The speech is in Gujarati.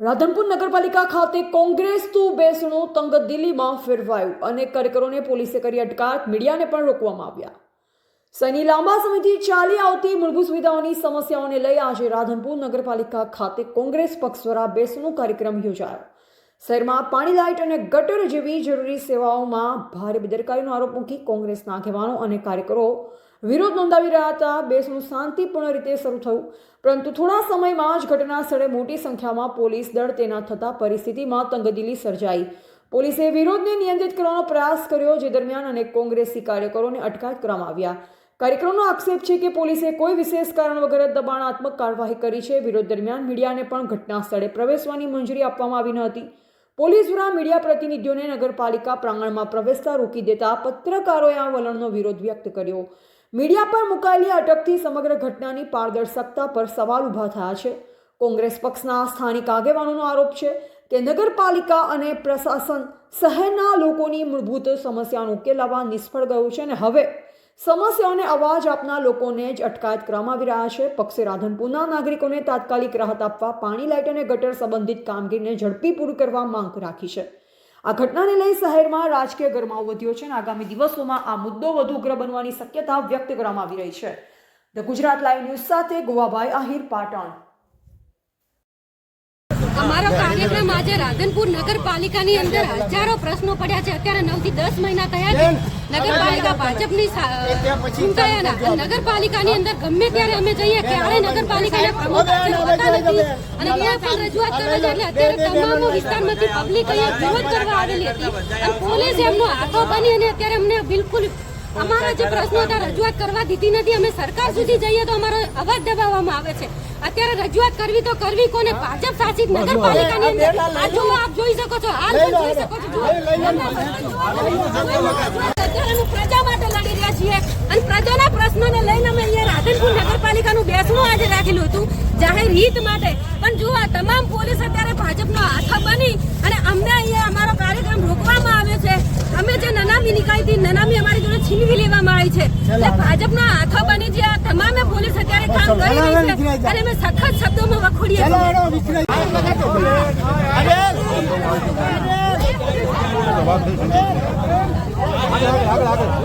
રાધનપુર નગરપાલિકા ખાતે કોંગ્રેસનું બેસણું તંગદિલ્હીમાં ફેરવાયું અને કાર્યકરોને પોલીસે કરી અટકાયત. મીડિયાને પણ રોકવામાં આવ્યા. સૈની લાંબા સમયથી ચાલી આવતી મૂળભૂત સુવિધાઓની સમસ્યાઓને લઈ આજે રાધનપુર નગરપાલિકા ખાતે કોંગ્રેસ પક્ષ દ્વારા બેસણું કાર્યક્રમ યોજાયો. શહેરમાં પાણી લાઇટ અને ગટર જેવી જરૂરી સેવાઓમાં ભારે બેદરકારીનો આરોપ મૂકી કોંગ્રેસના આગેવાનો અને કાર્યકરો વિરોધ નોંધાવી રહ્યા હતા. બેસણું શાંતિપૂર્ણ રીતે શરૂ થયું. પરંતુ થોડા સમયમાં જ ઘટના સ્થળે મોટી સંખ્યામાં પોલીસ દળ તૈનાત થતાં પરિસ્થિતિમાં તંગદિલી સર્જાઈ. પોલીસે વિરોધને નિયંત્રિત કરવાનો પ્રયાસ કર્યો, જે દરમિયાન અનેક કોંગ્રેસી કાર્યકરોને અટકાયત કરવામાં આવ્યા. કાર્યક્રમનો આક્ષેપ છે કે પોલીસે કોઈ વિશેષ કારણ વગર દબાણાત્મક કાર્યવાહી કરી છે. વિરોધ દરમિયાન મીડિયાને પણ ઘટના સ્થળે પ્રવેશવાની મંજૂરી આપવામાં આવી ન હતી. પોલીસ દ્વારા મીડિયા પ્રતિનિધિઓને નગરપાલિકા પ્રાંગણમાં પ્રવેશતા રોકી દેતા પત્રકારોએ આ વલણનો વિરોધ વ્યક્ત કર્યો. મીડિયા પર મુકાયેલી અટકથી સમગ્ર ઘટનાની પારદર્શકતા પર સવાલ ઊભા થયા છે. કોંગ્રેસ પક્ષના સ્થાનિક આગેવાનોનો આરોપ છે કે નગરપાલિકા અને પ્રશાસન શહેરના લોકોની મૂળભૂત સમસ્યાનો ઉકેલ લાવવા નિષ્ફળ ગયું છે અને હવે સમસ્યાઓને અવાજ આપનાર લોકોને જ અટકાયત કરવામાં આવી રહ્યા છે. પક્ષે રાધનપુરના નાગરિકોને તાત્કાલિક રાહત આપવા પાણી લાઇટ અને ગટર સંબંધિત કામગીરીને ઝડપી પૂરી કરવા માંગ રાખી છે. આ ઘટનાને લઈ શહેરમાં રાજકીય ગરમાવો વધ્યો છે અને આગામી દિવસોમાં આ મુદ્દો વધુ ઉગ્ર બનવાની શક્યતા વ્યક્ત કરવામાં આવી રહી છે. ધ ગુજરાત લાઈવ ન્યૂઝ સાથે ગોવાભાઈ આહિર પાટણ. અમારો કાર્યક્રમ આજે રાધનપુર નગરપાલિકાની અંદર હજારો પ્રશ્નો પડ્યા છે. અત્યારે નવથી દસ મહિના થયા છે. નગરપાલિકા ભાજપની ચૂંટાયાના નગરપાલિકાની અંદર ગમે ત્યારે અમે જઈએ ક્યારે નગરપાલિકાના પ્રમુખ હોતા નથી. અને ત્યાં પણ રજૂઆત કરવા છે એટલે અત્યારે તમામ વિસ્તારમાંથી પબ્લિક અહીંયા વિરોધ કરવા આવેલી હતી. અને પોલીસ એમનો હાથો બની અને અત્યારે અમને બિલકુલ અમારા જે પ્રશ્નો હતા રજૂઆત કરવા દીધી નથી. અમે સરકાર સુધી જઈએ તો અમારો અવાજ દબાવવામાં આવે છે. અત્યારે રજૂઆત કરવી તો કરવી કોને ભાજપ શાસિત નગરપાલિકાની અંદર આ જો આપ જોઈ શકો છો હાલ જોઈ શકો છો અત્યારે અમે પ્રજા માટે લડી રહ્યા છીએ. અને પ્રજાના પ્રશ્નોને લઈને અમે અહીંયા રાધનપુર નગરપાલિકાનું બેસણું આજે રાખેલું હતું જાહેર હિત માટે. પણ જુઓ આ તમામ પોલીસ અત્યારે ભાજપનો હાથ બની અને અમને અહીંયા અમારો કાર્યક્રમ રોકવામાં આવ્યો છે અમે જે નનામી નીકળી હતી નનામી અમારી જોડે છીનવી લેવામાં આવી છે. એટલે ભાજપનો હાથો બની જે આ તમામે પોલીસ અત્યારે છે અને સખત શબ્દોમાં વખોડીએ છીએ આગળ આગળ